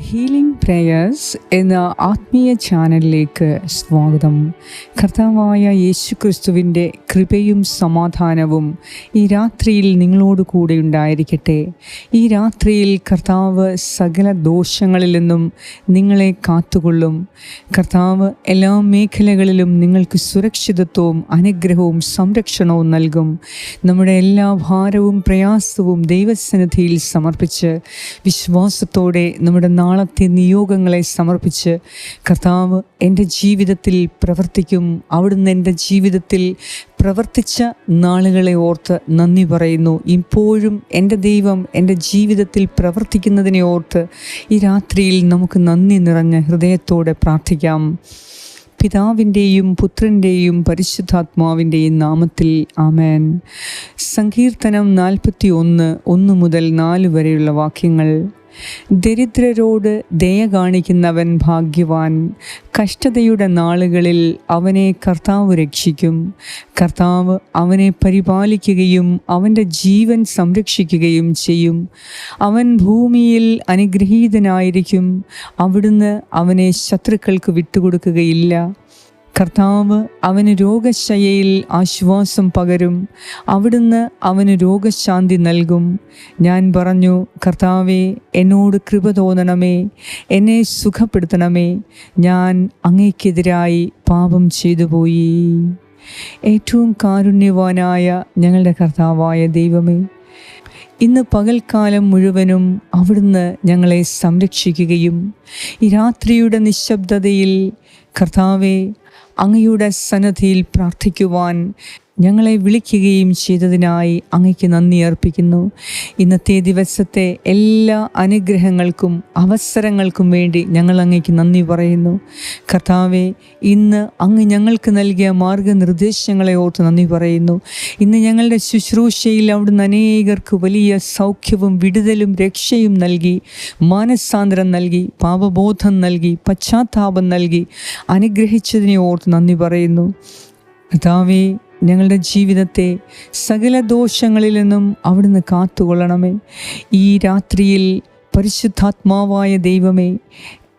Healing prayers എന്ന ആത്മീയ ചാനലിലേക്ക് സ്വാഗതം. കർത്താവായ യേശു ക്രിസ്തുവിന്റെ കൃപയും സമാധാനവും ഈ രാത്രിയിൽ നിങ്ങളോട് കൂടെ ഉണ്ടായിരിക്കട്ടെ. ഈ രാത്രിയിൽ കർത്താവ് സകല ദോഷങ്ങളിൽ നിന്നും നിങ്ങളെ കാത്തുകൊള്ളും. കർത്താവ് എല്ലാ മേഖലകളിലും നിങ്ങൾക്ക് സുരക്ഷിതത്വവും അനുഗ്രഹവും സംരക്ഷണവും നൽകും. നമ്മുടെ എല്ലാ ഭാരവും പ്രയാസവും ദൈവസന്നിധിയിൽ സമർപ്പിച്ച് വിശ്വാസത്തോടെ നമ്മുടെ നാളത്തെ നിയോഗങ്ങളെ സമർപ്പിച്ച് കർത്താവ് എന്റെ ജീവിതത്തിൽ പ്രവർത്തിക്കും. അവിടുന്ന് എന്റെ ജീവിതത്തിൽ പ്രവർത്തിച്ച നാളുകളെ ഓർത്ത് നന്ദി പറയുന്നു. ഇപ്പോഴും എന്റെ ദൈവം എന്റെ ജീവിതത്തിൽ പ്രവർത്തിക്കുന്നതിനെ ഓർത്ത് ഈ രാത്രിയിൽ നമുക്ക് നന്ദി നിറഞ്ഞ ഹൃദയത്തോടെ പ്രാർത്ഥിക്കാം. പിതാവിന്റെയും പുത്രന്റെയും പരിശുദ്ധാത്മാവിന്റെയും നാമത്തിൽ ആമേൻ. സങ്കീർത്തനം നാൽപ്പത്തി ഒന്ന് ഒന്ന് മുതൽ നാല് വരെയുള്ള വാക്യങ്ങൾ. ദരിദ്രരോട് ദയ കാണിക്കുന്നവൻ ഭാഗ്യവാൻ. കഷ്ടതയുടെ നാളുകളിൽ അവനെ കർത്താവ് രക്ഷിക്കും. കർത്താവ് അവനെ പരിപാലിക്കുകയും അവന്റെ ജീവൻ സംരക്ഷിക്കുകയും ചെയ്യും. അവൻ ഭൂമിയിൽ അനുഗ്രഹീതനായിരിക്കും. അവിടുന്ന് അവനെ ശത്രുക്കൾക്ക് വിട്ടുകൊടുക്കുകയില്ല. കർത്താവ് അവന് രോഗശയയിൽ ആശ്വാസം പകരും. അവിടുന്ന് അവന് രോഗശാന്തി നൽകും. ഞാൻ പറഞ്ഞു കർത്താവെ എന്നോട് കൃപ തോന്നണമേ എന്നെ സുഖപ്പെടുത്തണമേ. ഞാൻ അങ്ങേക്കെതിരായി പാപം ചെയ്തു പോയി ഏറ്റവും കാരുണ്യവാനായ ഞങ്ങളുടെ കർത്താവായ ദൈവമേ ഇന്ന് പകൽക്കാലം മുഴുവനും അവിടുന്ന് ഞങ്ങളെ സംരക്ഷിക്കുകയും ഈ രാത്രിയുടെ നിശബ്ദതയിൽ കർത്താവെ അങ്ങയുടെ സന്നദ്ധിയിൽ പ്രാർത്ഥിക്കുവാൻ ഞങ്ങളെ വിളിക്കുകയും ചെയ്തതിനായി അങ്ങയ്ക്ക് നന്ദി അർപ്പിക്കുന്നു. ഇന്നത്തെ ദിവസത്തെ എല്ലാ അനുഗ്രഹങ്ങൾക്കും അവസരങ്ങൾക്കും വേണ്ടി ഞങ്ങൾ അങ്ങയ്ക്ക് നന്ദി പറയുന്നു. കർത്താവെ ഇന്ന് അങ്ങ് ഞങ്ങൾക്ക് നൽകിയ മാർഗനിർദ്ദേശങ്ങളെ ഓർത്ത് നന്ദി പറയുന്നു. ഇന്ന് ഞങ്ങളുടെ ശുശ്രൂഷയിൽ അവിടുന്ന് അനേകർക്ക് വലിയ സൗഖ്യവും വിടുതലും രക്ഷയും നൽകി മാനസാന്തരം നൽകി പാപബോധം നൽകി പശ്ചാത്താപം നൽകി അനുഗ്രഹിച്ചതിനെ ഓർത്ത് നന്ദി പറയുന്നു. കർത്താവേ ഞങ്ങളുടെ ജീവിതത്തെ സകല ദോഷങ്ങളിൽ നിന്നും അവിടുന്ന് കാത്തുകൊള്ളണമേ. ഈ രാത്രിയിൽ പരിശുദ്ധാത്മാവായ ദൈവമേ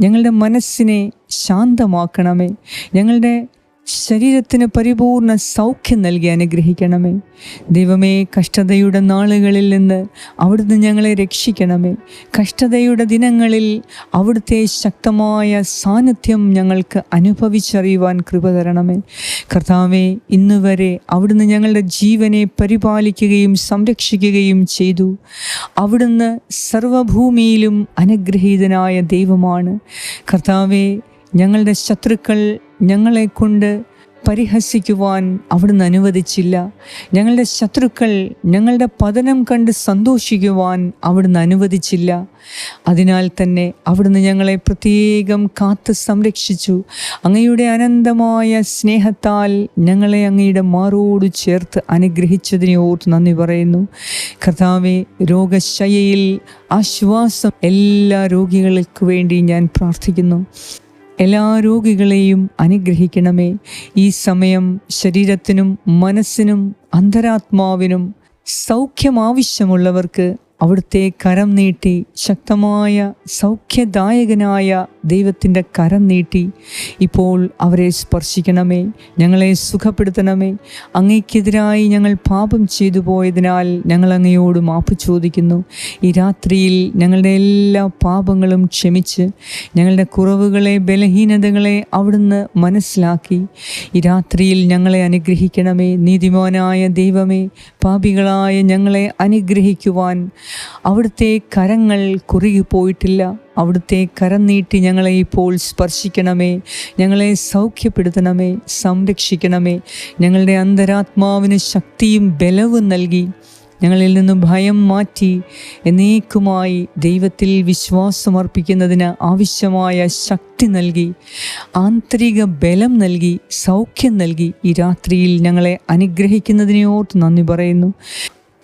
ഞങ്ങളുടെ മനസ്സിനെ ശാന്തമാക്കണമേ. ഞങ്ങളുടെ ശരീരത്തിന് പരിപൂർണ സൗഖ്യം നൽകി അനുഗ്രഹിക്കണമേ. ദൈവമേ കഷ്ടതയുടെ നാളുകളിൽ നിന്ന് അവിടുന്ന് ഞങ്ങളെ രക്ഷിക്കണമേ. കഷ്ടതയുടെ ദിനങ്ങളിൽ അവിടുത്തെ ശക്തമായ സാന്നിധ്യം ഞങ്ങൾക്ക് അനുഭവിച്ചറിയുവാൻ കൃപ തരണമേ. കർത്താവെ ഇന്ന് വരെ അവിടുന്ന് ഞങ്ങളുടെ ജീവനെ പരിപാലിക്കുകയും സംരക്ഷിക്കുകയും ചെയ്തു. അവിടുന്ന് സർവഭൂമിയിലും അനുഗ്രഹീതനായ ദൈവമാണ്. കർത്താവെ ഞങ്ങളുടെ ശത്രുക്കൾ ഞങ്ങളെ കൊണ്ട് പരിഹസിക്കുവാൻ അവിടുന്ന് അനുവദിച്ചില്ല. ഞങ്ങളുടെ ശത്രുക്കൾ ഞങ്ങളുടെ പതനം കണ്ട് സന്തോഷിക്കുവാൻ അവിടുന്ന് അനുവദിച്ചില്ല. അതിനാൽ തന്നെ അവിടുന്ന് ഞങ്ങളെ പ്രത്യേകം കാത്ത് സംരക്ഷിച്ചു. അങ്ങയുടെ അനന്തമായ സ്നേഹത്താൽ ഞങ്ങളെ അങ്ങയുടെ മാറോട് ചേർത്ത് അനുഗ്രഹിച്ചതിനെ ഓർത്ത് നന്ദി പറയുന്നു. കർത്താവെ രോഗശയയിൽ ആശ്വാസം എല്ലാ രോഗികൾക്ക് വേണ്ടി ഞാൻ പ്രാർത്ഥിക്കുന്നു. എല്ലാ രോഗികളെയും അനുഗ്രഹിക്കണമേ. ഈ സമയം ശരീരത്തിനും മനസ്സിനും അന്തരാത്മാവിനും സൗഖ്യം ആവശ്യമുള്ളവർക്ക് അവിടുത്തെ കരം നീട്ടി ശക്തമായ സൗഖ്യദായകനായ ദൈവത്തിന്റെ കരം നീട്ടി ഇപ്പോൾ അവരെ സ്പർശിക്കണമേ ഞങ്ങളെ സുഖപ്പെടുത്തണമേ. അങ്ങയ്ക്കെതിരായി ഞങ്ങൾ പാപം ചെയ്തു പോയതിനാൽ ഞങ്ങൾ അങ്ങയോട് മാപ്പ് ചോദിക്കുന്നു. ഈ രാത്രിയിൽ ഞങ്ങളുടെ എല്ലാ പാപങ്ങളും ക്ഷമിച്ച് ഞങ്ങളുടെ കുറവുകളെ ബലഹീനതകളെ അവിടുന്ന് മനസ്സിലാക്കി. ഈ രാത്രിയിൽ ഞങ്ങളെ അനുഗ്രഹിക്കണമേ നീതിമാനായ ദൈവമേ പാപികളായ ഞങ്ങളെ അനുഗ്രഹിക്കുവാൻ. അവിടുത്തെ കരങ്ങൾ കുറുകിപ്പോയിട്ടില്ല അവിടുത്തെ കരം നീട്ടി ഞങ്ങളെ ഇപ്പോൾ സ്പർശിക്കണമേ. ഞങ്ങളെ സൗഖ്യപ്പെടുത്തണമേ സംരക്ഷിക്കണമേ. ഞങ്ങളുടെ അന്തരാത്മാവിന് ശക്തിയും ബലവും നൽകി ഞങ്ങളിൽ നിന്ന് ഭയം മാറ്റി എന്നേക്കുമായി ദൈവത്തിൽ വിശ്വാസമർപ്പിക്കുന്നതിന് ആവശ്യമായ ശക്തി നൽകി ആന്തരിക ബലം നൽകി സൗഖ്യം നൽകി ഈ രാത്രിയിൽ ഞങ്ങളെ അനുഗ്രഹിക്കുന്നതിനെ ഓർത്ത് നന്ദി പറയുന്നു.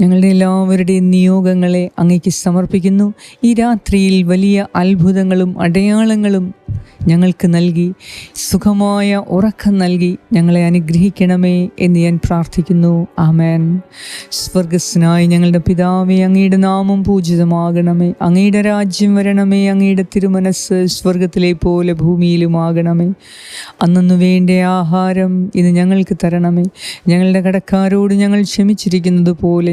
ഞങ്ങളുടെ എല്ലാവരുടെയും നിയോഗങ്ങളെ അങ്ങേക്ക് സമർപ്പിക്കുന്നു. ഈ രാത്രിയിൽ വലിയ അത്ഭുതങ്ങളും അടയാളങ്ങളും ഞങ്ങൾക്ക് നൽകി സുഖമായ ഉറക്കം നൽകി ഞങ്ങളെ അനുഗ്രഹിക്കണമേ എന്ന് ഞാൻ പ്രാർത്ഥിക്കുന്നു. ആമേൻ. സ്വർഗസ്നായി ഞങ്ങളുടെ പിതാവേ അങ്ങയുടെ നാമം പൂജിതമാകണമേ. അങ്ങയുടെ രാജ്യം വരണമേ അങ്ങയുടെ തിരുമനസ് സ്വർഗത്തിലെ പോലെ ഭൂമിയിലുമാകണമേ. അന്നു വേണ്ട ആഹാരം ഇന്ന് ഞങ്ങൾക്ക് തരണമേ. ഞങ്ങളുടെ കടക്കാരോട് ഞങ്ങൾ ക്ഷമിച്ചിരിക്കുന്നത് പോലെ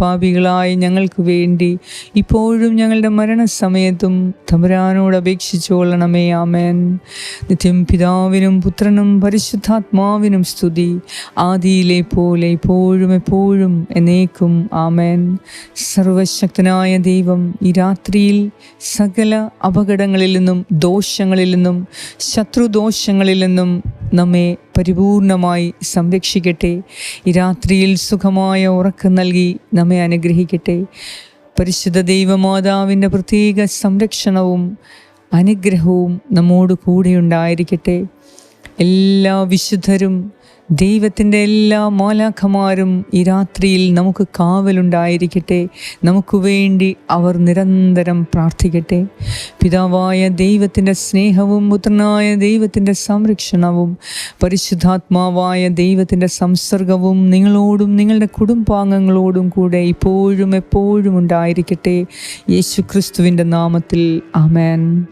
പാപികളായ ഞങ്ങൾക്ക് വേണ്ടി ഇപ്പോഴും ഞങ്ങളുടെ മരണസമയത്തും തമരാനോട് അപേക്ഷിച്ചു കൊള്ളണമേ ആമേൻ. നിത്യം പിതാവിനും പുത്രനും പരിശുദ്ധാത്മാവിനും സ്തുതി. ആദിയിലെ പോലെ ഇപ്പോഴും എപ്പോഴും എന്നേക്കും ആമേൻ. സർവശക്തനായ ദൈവം ഈ രാത്രിയിൽ സകല അപകടങ്ങളിൽ നിന്നും ദോഷങ്ങളിൽ നിന്നും ശത്രുദോഷങ്ങളിൽ നിന്നും നമ്മെ പരിപൂർണമായി സംരക്ഷിക്കട്ടെ. ഈ രാത്രിയിൽ സുഖമായ ഉറക്കം നൽകി നമ്മെ അനുഗ്രഹിക്കട്ടെ. പരിശുദ്ധ ദൈവമാതാവിന്റെ പ്രത്യേക സംരക്ഷണവും അനുഗ്രഹവും നമ്മോട് കൂടെ ഉണ്ടായിരിക്കട്ടെ. എല്ലാ വിശുദ്ധരും ദൈവത്തിന്റെ എല്ലാ മോലാഖമാരും ഈ രാത്രിയിൽ നമുക്ക് കാവലുണ്ടായിരിക്കട്ടെ. നമുക്ക് വേണ്ടി അവർ നിരന്തരം പ്രാർത്ഥിക്കട്ടെ. പിതാവായ ദൈവത്തിന്റെ സ്നേഹവും പുത്രനായ ദൈവത്തിന്റെ സംരക്ഷണവും പരിശുദ്ധാത്മാവായ ദൈവത്തിന്റെ സംസർഗവും നിങ്ങളോടും നിങ്ങളുടെ കുടുംബാംഗങ്ങളോടും കൂടെ ഇപ്പോഴും എപ്പോഴും ഉണ്ടായിരിക്കട്ടെ. യേശു ക്രിസ്തുവിന്റെ നാമത്തിൽ ആമേൻ.